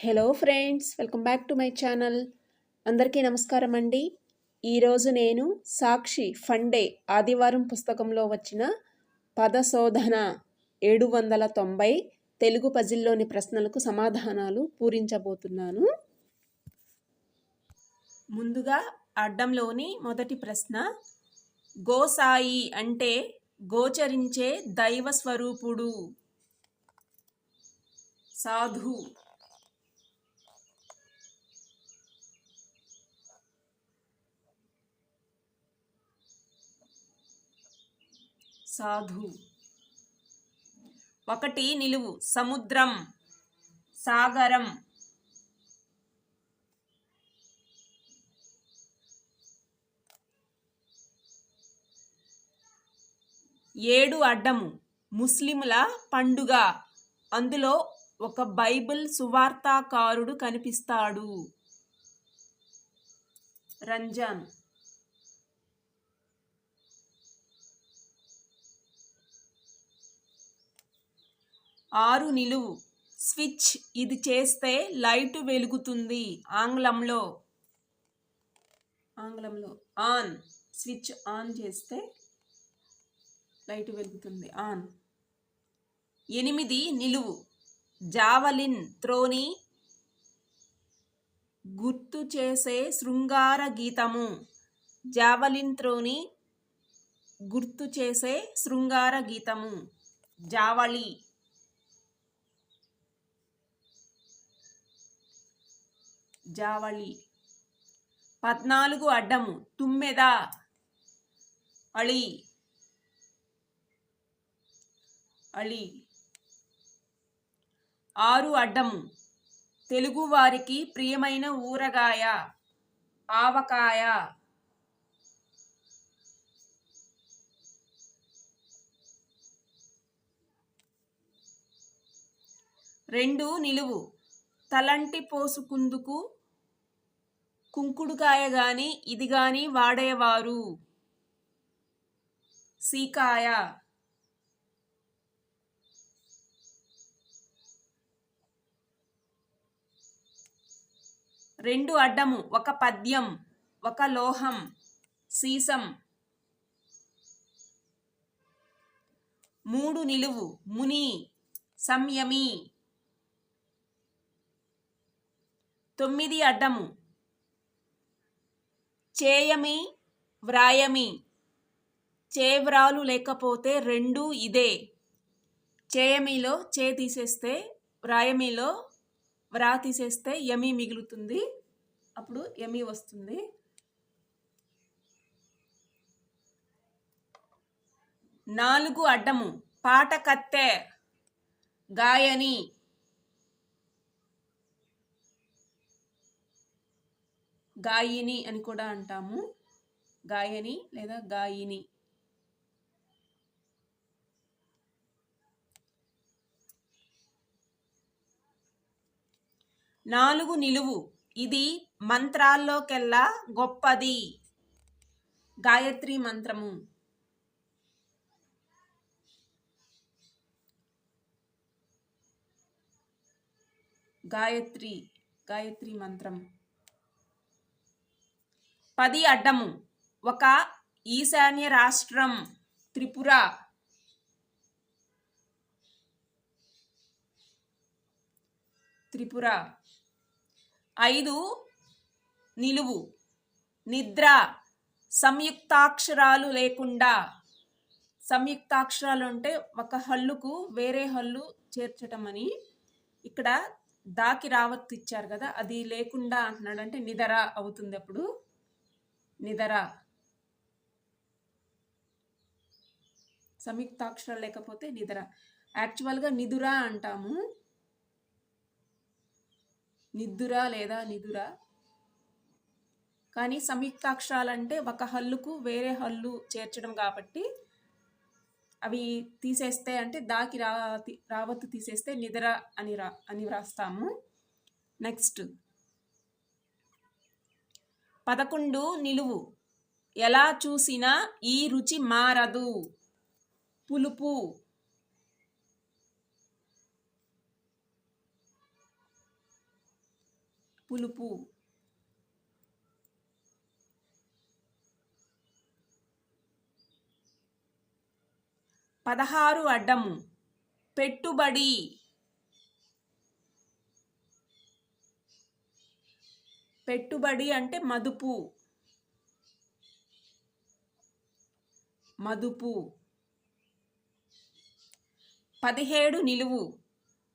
Hello friends welcome back to my channel అందరికీ నమస్కారం అండి. ఈరోజు నేను సాక్షి ఫండే ఆదివారం పుస్తకంలో వచ్చిన పదశోధన ఏడు వందల తొంభై తెలుగు పజిల్లోని ప్రశ్నలకు సమాధానాలు పూరించబోతున్నాను. ముందుగా అడ్డంలోని మొదటి ప్రశ్న గోసాయి అంటే గోచరించే దైవ స్వరూపుడు సాధు. సాధు. ఒకటి నిలువు సముద్రం సాగరం. ఏడు అడ్డము ముస్లిముల పండుగ. అందులో ఒక బైబిల్ సువార్తాకారుడు కనిపిస్తాడు. రంజాన్. ఆరు నిలువు. స్విచ్ ఇది చేస్తే లైట్ వెలుగుతుంది. ఆంగ్లంలో. ఆంగ్లంలో ఆన్. స్విచ్ ఆన్ చేస్తే లైట్ వెలుగుతుంది. ఆన్. ఎనిమిది నిలువు. జావలిన్ త్రోని గుర్తు చేసే శృంగార గీతము. జావలిన్ త్రోని గుర్తు చేసే శృంగార గీతము. జావళి. జావళి. పద్నాలుగు అడ్డము తుమ్మెద అళి. అళి. ఆరు అడ్డము తెలుగువారికి ప్రియమైన ఊరగాయ ఆవకాయ. రెండు నిలువు తలంటి పోసుకుందుకు కుంకుడుకాయ గాని ఇది గాని వాడేవారు. సీకాయ. రెండు అడ్డము ఒక పద్యం ఒక లోహం సీసం. మూడు నిలువు ముని సంయమి. తొమ్మిది అడ్డము చేయమి వ్రాయమి. చేవ్రాలు లేకపోతే రెండు ఇదే. చేయమిలో చే తీసేస్తే వ్రాయమిలో వ్రా తీసేస్తే యమి మిగులుతుంది. అప్పుడు యమి వస్తుంది. నాలుగు అడ్డము. పాట కత్తె గాయని. గాయిని అని కూడా అంటాము. గాయని లేదా గాయిని. నాలుగు నిలువు. ఇది మంత్రాల్లోకెల్లా గొప్పది. గాయత్రి మంత్రము. గాయత్రి గాయత్రి మంత్రం పది అడ్డము. ఒక ఈశాన్య రాష్ట్రం త్రిపుర. త్రిపుర. ఐదు నిలువు. నిద్ర. సంయుక్తాక్షరాలు లేకుండా. సంయుక్తాక్షరాలు అంటే ఒక హల్లుకు వేరే హల్లు చేర్చటం అని ఇక్కడ దాకి రావత్ ఇచ్చారు కదా అది లేకుండా అంటున్నాడు. అంటే నిదర అవుతుంది అప్పుడు. నిదర. సంయుక్తాక్షరాలు లేకపోతే నిదర. యాక్చువల్గా నిదుర అంటాము. నిద్దుర లేదా నిదుర. కానీ సంయుక్తాక్షరాలు అంటే ఒక హల్లుకు వేరే హల్లు చేర్చడం కాబట్టి అవి తీసేస్తే అంటే దాకి రా రావత్తు తీసేస్తే నిద్ర అని రా అని వ్రాస్తాము. నెక్స్ట్. పదకొండు నిలువు. ఎలా చూసినా ఈ రుచి మారదు. పులుపు. పులుపు. పదహారు అడ్డము. పెట్టుబడి. పెట్టుబడి అంటే మదుపు. మదుపు. పదిహేడు నిలువు.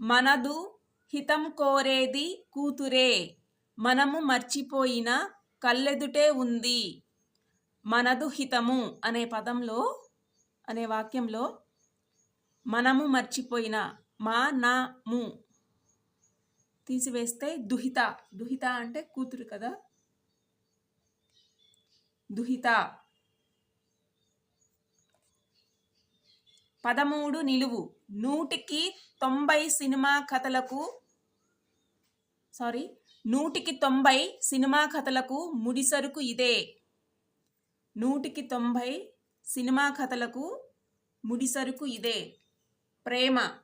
మనదు హితం కోరేది కూతురే. మనము మర్చిపోయిన కళ్ళెదుటే ఉంది. మనదు హితము అనే పదంలో అనే వాక్యంలో మనము మర్చిపోయిన మా నా ము తీసివేస్తే దుహిత. దుహిత అంటే కూతురు కదా? దుహిత. పదమూడు నిలువు. నూటికి తొంభై సినిమా కథలకు సారీ నూటికి తొంభై సినిమా కథలకు ముడిసరుకు ఇదే. నూటికి తొంభై సినిమా కథలకు ముడిసరుకు ఇదే. ప్రేమ.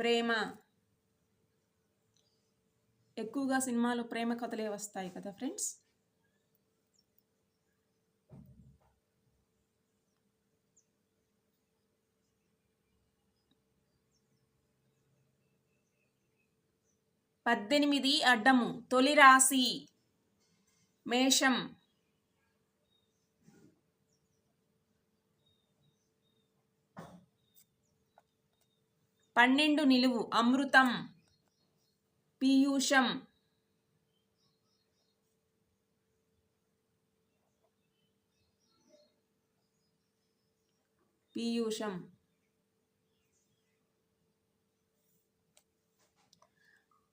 ప్రేమ. ఎక్కువగా సినిమాలు ప్రేమ కథలే వస్తాయి కదా ఫ్రెండ్స్? పద్దెనిమిది అడ్డము. తొలి రాశి. మేషం. పన్నెండు నిలువు. అమృతం పీయూషం పీయూషం.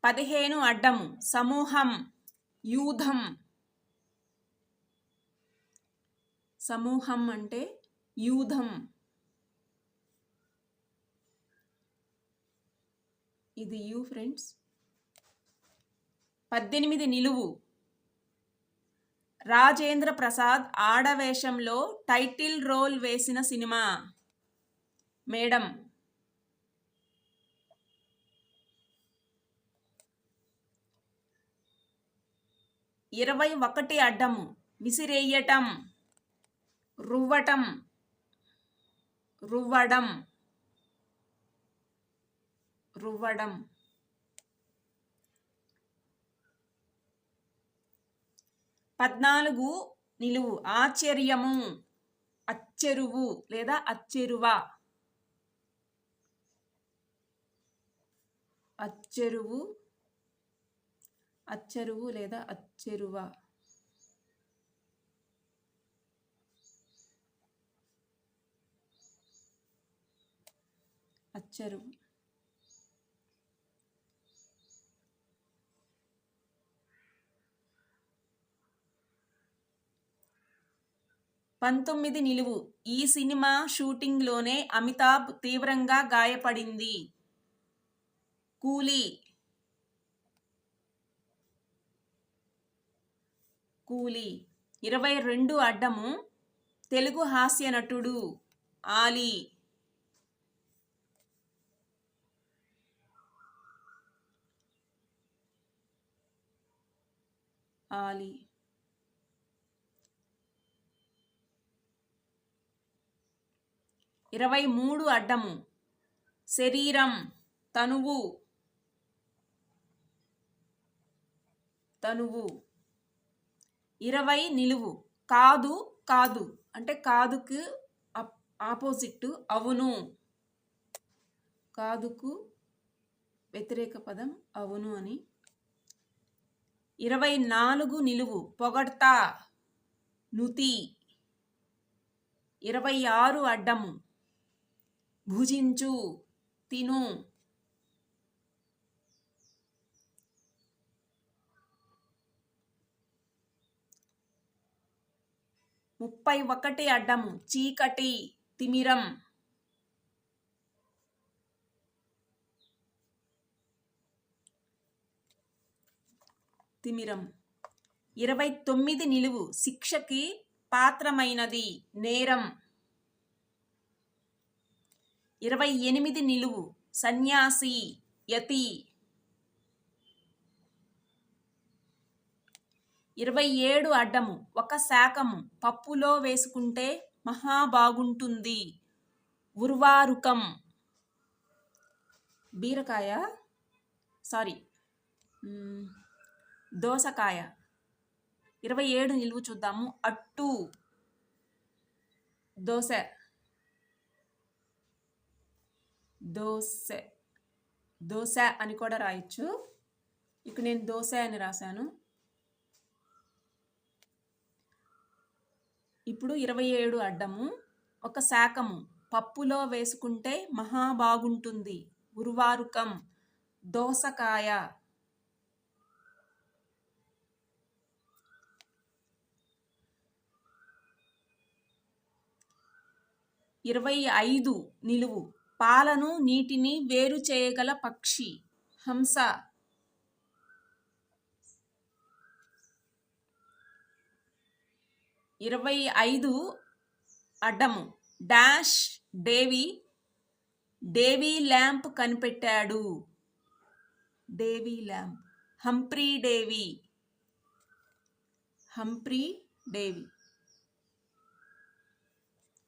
పదిహేను అడ్డము. సమూహం యూధం. సమూహం అంటే యూధం. ఇది యూ ఫ్రెండ్స్ పద్దెనిమిది నిలువు. రాజేంద్ర ప్రసాద్ ఆడవేషంలో టైటిల్ రోల్ వేసిన సినిమా. మేడం. ఇరవై ఒకటి అడ్డము విసిరేయటం రువ్వటం రువ్వడం. రువ్వడం. పద్నాలుగు నిలువు ఆశ్చర్యము అచ్చెరువు లేదా అచ్చెరువ. అచ్చెరువు అచ్చెరువు లేదా అచ్చెరువ. అచ్చెరువు. పంతొమ్మిది నిలువు. ఈ సినిమా షూటింగ్లోనే అమితాబ్ తీవ్రంగా గాయపడింది. కూలీ. కూలీ. ఇరవై రెండు అడ్డము తెలుగు హాస్య నటుడు ఆలీ. ఆలీ. ఇరవై మూడు అడ్డము. శరీరం తనువు. తనువు. ఇరవై నిలువు. కాదు కాదు. అంటే కాదుకు ఆపోజిట్ అవును. కాదుకు వ్యతిరేక పదం అవును అని. ఇరవై నాలుగు నిలువు. పొగడ్తా. నుతి. ఇరవై ఆరు అడ్డము. భుజించు తిను. ముప్పై ఒకటి అడ్డము చీకటి తిమిరం. తిమిరం. ఇరవై తొమ్మిది నిలువు శిక్షకి పాత్రమైనది నేరం. ఇరవై ఎనిమిది నిలువు. సన్యాసి యతి. ఇరవై ఏడు అడ్డము. ఒక శాకము పప్పులో వేసుకుంటే మహా బాగుంటుంది ఉర్వారుకం. బీరకాయ. సారీ. దోసకాయ. ఇరవై ఏడు నిలువు చూద్దాము. అట్టు. దోశ. దోశ దోశ అని కూడా రాయొచ్చు. ఇక్కడ నేను దోశ అని రాశాను. ఇప్పుడు ఇరవై ఏడు అడ్డము. ఒక శాకము పప్పులో వేసుకుంటే మహా బాగుంటుంది. ఉర్వారుకం. దోసకాయ. ఇరవై ఐదు నిలువు. పాలను నీటిని వేరు చేయగల పక్షి హంస. ఇరవై ఐదు అడ్డము. డాష్ డేవి డేవీ ల్యాంప్ కనిపెట్టాడు. Davy lamp. Humphry Davy. Humphry Davy.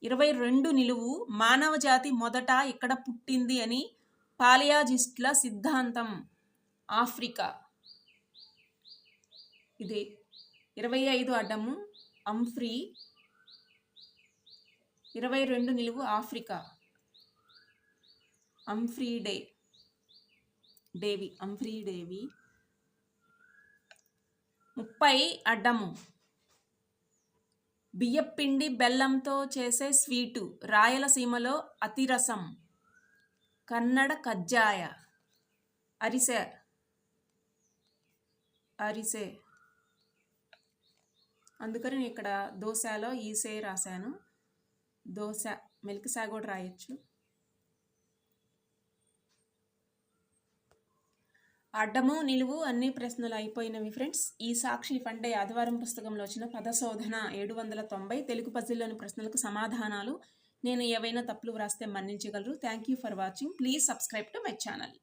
ఇరవై రెండు నిలువు మానవ జాతి మొదట ఇక్కడ పుట్టింది అని పాలియాజిస్టుల సిద్ధాంతం. ఆఫ్రికా. ఇది ఇరవై ఐదు అడ్డము అంఫ్రీ. ఇరవై రెండు నిలువు Africa. Humphry day. Davy Humphry Davy. ముప్పై అడ్డము బియ్యపిండి బెల్లంతో చేసే స్వీటు రాయలసీమలో అతిరసం. కన్నడ కజ్జాయ. అరిసె. అరిసె. అందుకని నేను ఇక్కడ దోశలో ఈసే రాశాను. దోశ మిల్క్ సా కూడా రాయొచ్చు. అడ్డము నిలువు అన్ని ప్రశ్నలు అయిపోయినవి ఫ్రెండ్స్. ఈ సాక్షి ఫండే ఆదివారం పుస్తకంలో వచ్చిన పదశోధన ఏడు వందల తొంభై తెలుగు పజిల్లోని ప్రశ్నలకు సమాధానాలు నేను ఏవైనా తప్పులు వ్రాస్తే మన్నించగలరు. Thank you for watching please subscribe to my channel